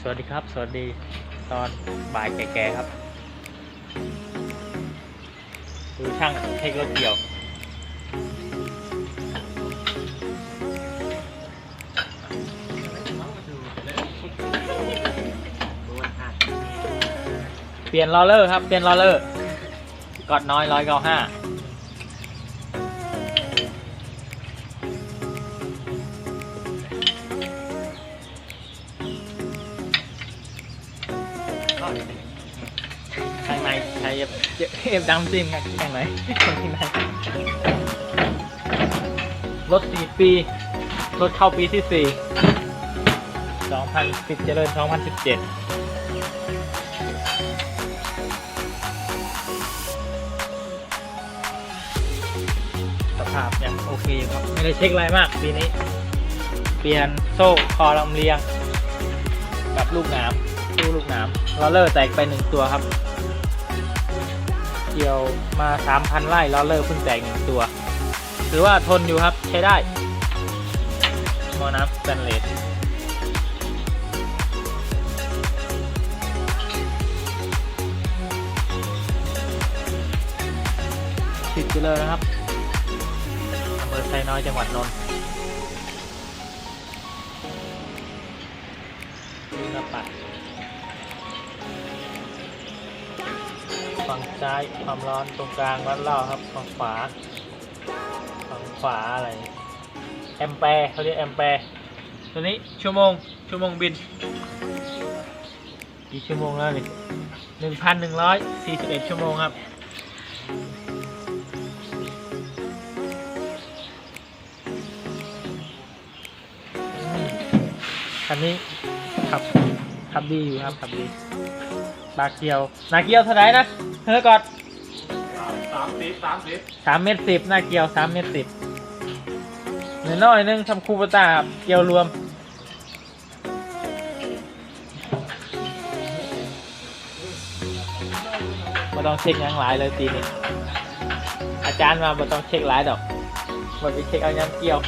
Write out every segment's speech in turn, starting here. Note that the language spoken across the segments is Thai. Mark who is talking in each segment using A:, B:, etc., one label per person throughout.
A: สวัสดีครับ สวัสดีตอนบ่ายแก่ๆครับดูช่างเทครถเกี่ยว เปลี่ยนลอเลอร์ครับ เปลี่ยนลอเลอร์กอดน้อยร้อยเก้าห้า เอฟเอฟดำซิมครับข้างในข้างในรถสี่ปี รถเข้าปีที่สี่สองพันสิบเจริญสองพันสิบเจ็ดสภาพยังโอเคอยู่ครับ ไม่ได้เช็คอะไรมากปีนี้ เปลี่ยนโซ่คอลำเลียง กับลูกหนามตู้ลูกหนามลอเลอร์แตกไปหนึ่งตัวครับ เกี่ยวมา 3,000 ไร่ล้อเลอร์เพิ่งแตกหนึ่งตัวถือว่าทนอยู่ครับใช้ได้มอน้ำสแตนเลสสิบกิโลนะครับอำเภอไซน้อยจังหวัดนนท์ดูหน้าปัด ซ้ายความร้อนตรงกลางวัดเล่าครับฝั่งขวาฝั่งขวาอะไรแอมแปร์เขาเรียกแอมแปร์ตัวนี้ชั่วโมงชั่วโมงบินกี่ชั่วโมงแล้วนี่หนึ่งพันหนึ่งร้อยสี่สิบเอ็ดชั่วโมงครับอันนี้ขับขับดีอยู่ครับขับดีปลาเกียวนาเกียวเท่าไหร่นะ เธอก่อน
B: สามสิบสามสิบ
A: สามเมตรสิบนาเกียวสามเมตรสิบหน่อยน้อยหนึงทำคูปตาครับเกียวรวมไม่ต้องเช็คหยังหลายเลยตีนี้อาจารย์มาไม่ต้องเช็คหลายดอกมันไปเช็คเอายังเกี่ยว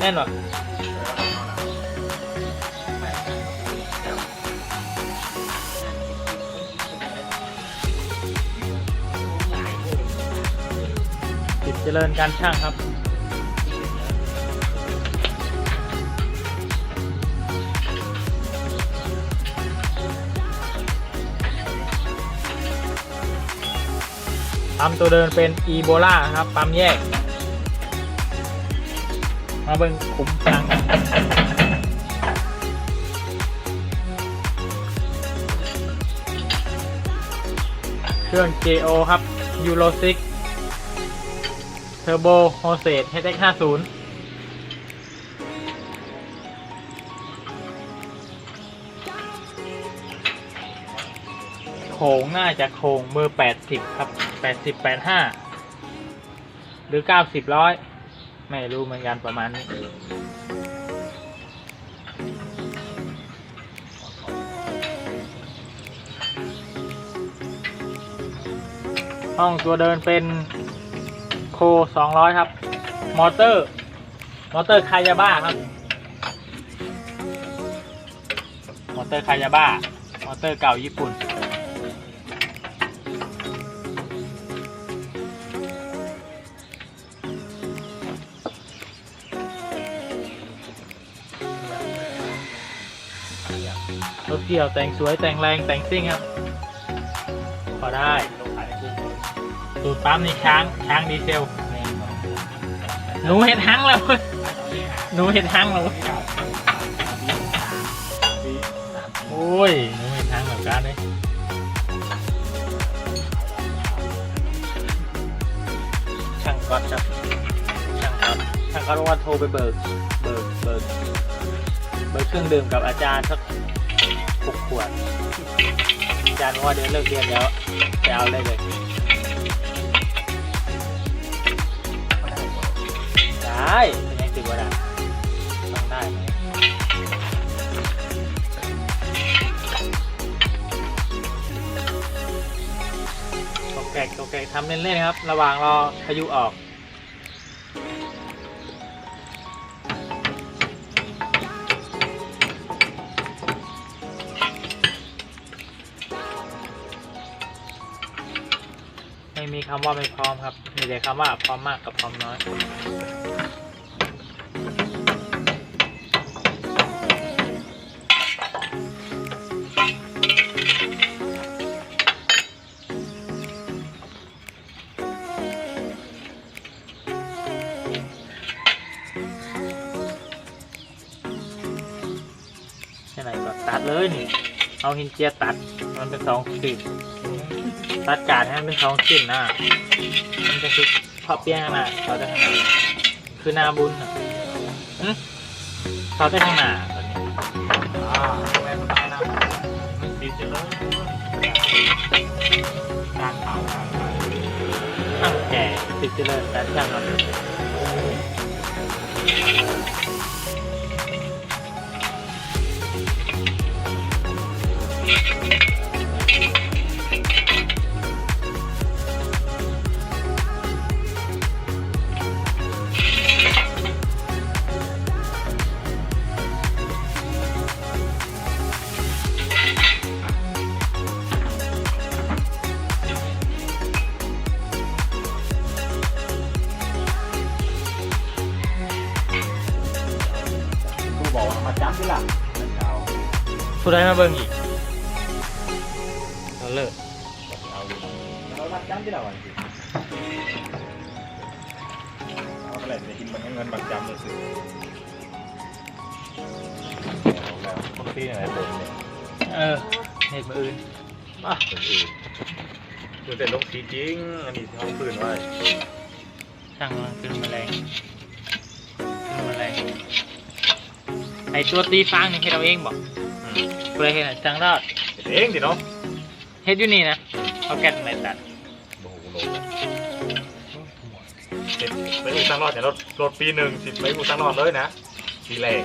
A: แน่นอน เจริญการช่างครับ ปั๊มตัวเดินเป็นอีโบลาครับ ปั๊มแยก มาเบิ่งขุมพลังเครื่อง JO ครับยูโรซิก Euro 6 Turbo h o s e HX 50โค้งน่าจะโค้งเบอร์80 ครับ 80 85 หรือ 90ร้อยไม่รู้เหมือนกันประมาณนี้ห้องตัวเดินเป็น โค200ครับ มอเตอร์ มอเตอร์คายาบ้าครับ มอเตอร์คายาบ้า มอเตอร์เก่าญี่ปุ่น รถเกี่ยวแต่งสวยแต่งแรงแต่งซิ่งครับ พอได้ สูตรปั๊มนี่ช้างช้างดีเซลหนูเห็ดหังแล้วเว้ยหนูเห็ดหังแล้วเว้ยโอ้ยหนูเห็ดหังแบบกันเลยช่างก๊อตครับช่างก๊อตช่างก๊อตบอกว่าโทรไปเบิกเบิกเบิกเบิกเครื่องดื่มกับอาจารย์สักหกขวดอาจารย์บอกว่าเดี๋ยวเลิกเรียนแล้วไปเอาได้เลย ได้เป็นยังถือว่าได้ต้องได้ไหมโอเคโอเคทำเล่นๆครับ ระหว่างรอพายุออก มีคำว่าไม่พร้อมครับ มีแต่คำว่าพร้อมมากกับพร้อมน้อย ใช่ไหมก็ตัดเลยนี่ เอาหินเจียตัด มันเป็นสองสิ่ง ตัดกาดให้มันเป็นสองสิ่งนะมันจะคือเพาะเปี้ยงข้างหน้าเขาได้ข้างหน้าคือนาบุญน่ะหึเขาได้ข้างหน้าตอนนี้
B: อ่าแม่ตายนะดีจังเลยการข่าว
A: ข้างแก่ติดเจริญแต่ช่างมัน
B: กูบอกว่า มาจับที่หลังเอา
A: ผู้ใดมาเบิ่งอีกเราเลิก
B: เอาเอามาจับที่หลังวันที่เอาไปเลยจะกินมันเงินบัตรจำเลยสิแล้วปกติไหนผมเนี่ย
A: เออเหตุมาอื่น
B: อะเป็นอื่นคือแต่ลงสีจริงอันนี้ท้องปืนไว้
A: ช่างมันขึ้นแมลง ไอตัวตีฟางนี่เฮ็ดเราเองบอกผู้ใดเฮ็ดน่ะจังรอด
B: เองดิเนาะ
A: เฮ็ดอยู่นี่นะเอาแก๊สไม่ตัด
B: โอ้โหโลสิบไปอูตั้งรอดเนี่ยรถรถปีหนึ่งสิบไปอูตั้งรอดเลยนะปีแรก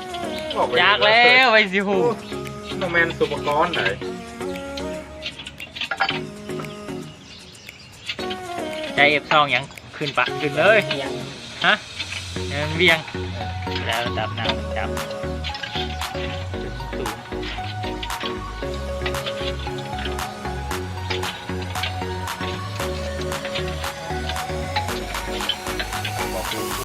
B: บอกไป
A: ยากแล้วไปสิหู
B: โนแมนสุปกรณ์ไหน
A: ใจเอฟซองยังขึ้นปะขึ้นเลย ฮะเออเวียง แล้วระดับน้ำจับ